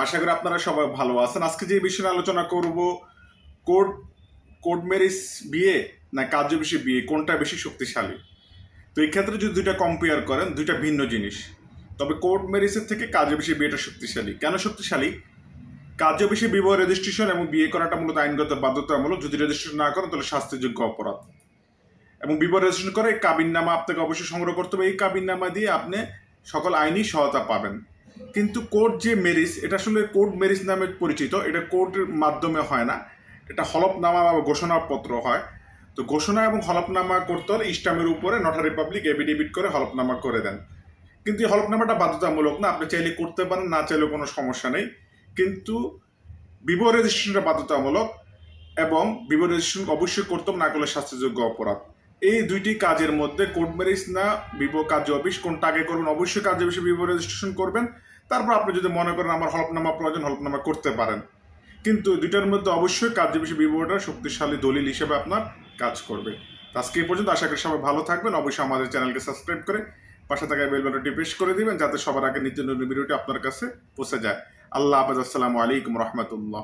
আশা করি আপনারা সবাই ভালো আছেন। আজকে যে বিষয়ে আলোচনা করব কোর্ট কোর্ট ম্যারেজ বিয়ে না কার্য বিষয়ে বিয়ে, কোনটা বেশি শক্তিশালী? তো এই ক্ষেত্রে যদি দুইটা কম্পেয়ার করেন, দুইটা ভিন্ন জিনিস। তবে কোর্ট ম্যারেজের থেকে কার্য বিষয়ে বিয়েটা শক্তিশালী। কেন শক্তিশালী? কার্য বিষয়ে বিবাহ রেজিস্ট্রেশন এবং বিয়ে করাটা মূলত আইনগত বাধ্যতামূলক। যদি রেজিস্ট্রেশন না করেন, তাহলে শাস্তিযোগ্য অপরাধ। এবং বিবাহ রেজিস্ট্রেশন করে কাবিন নামা আপনাকে অবশ্যই সংগ্রহ করতে হবে। এই কাবিন নামা দিয়ে আপনি সকল আইনি সহায়তা পাবেন। কিন্তু কোর্ট যে মেরিজ এটা আসলে কোর্ট মেরিজ নামে পরিচিত এটা কোর্টের মাধ্যমে হয় না। এটা হলফনামা বা ঘোষণাপত্র হয়। তো ঘোষণা এবং হলফনামা করতে হলে ইস্টামের উপরে নটারি পাবলিক এভিডেভিট করে হলফনামা করে দেন। কিন্তু এই হলফনামাটা বাধ্যতামূলক না আপনি চাইলে করতে পারেন না চাইলে কোনো সমস্যা নেই। কিন্তু বিবাহ রেজিস্ট্রেশনটা বাধ্যতামূলক এবং বিবাহ রেজিস্ট্রেশন অবশ্যই করতে হবে, না করলে শাস্তিযোগ্য অপরাধ। এই দুইটি কাজের মধ্যে কোর্ট ম্যারেজ না বিবাহ কার্য অফিস কোনটা আগে করবেন অবশ্যই কার্য অফিসে বিবাহ রেজিস্ট্রেশন করবেন। তারপর আপনি যদি মনে করেন আমার হলফনামা প্রয়োজন, হলফনামা করতে পারেন। কিন্তু দুইটার মধ্যে অবশ্যই কার্যবিশী বিবরণটা শক্তিশালী দলিল হিসেবে আপনার কাজ করবে। আজকে এই পর্যন্ত আশা করি সবাই ভালো থাকবেন। অবশ্যই আমাদের চ্যানেলকে সাবস্ক্রাইব করে পাশে থাকা বেল বাটনটি প্রেস করে দিবেন, যাতে সবার আগে নিত্য নতুন ভিডিওটি আপনার কাছে পৌঁছে যায়। আল্লাহ হাফেজ। আসসালামু আলাইকুম রহমতুল্লাহ।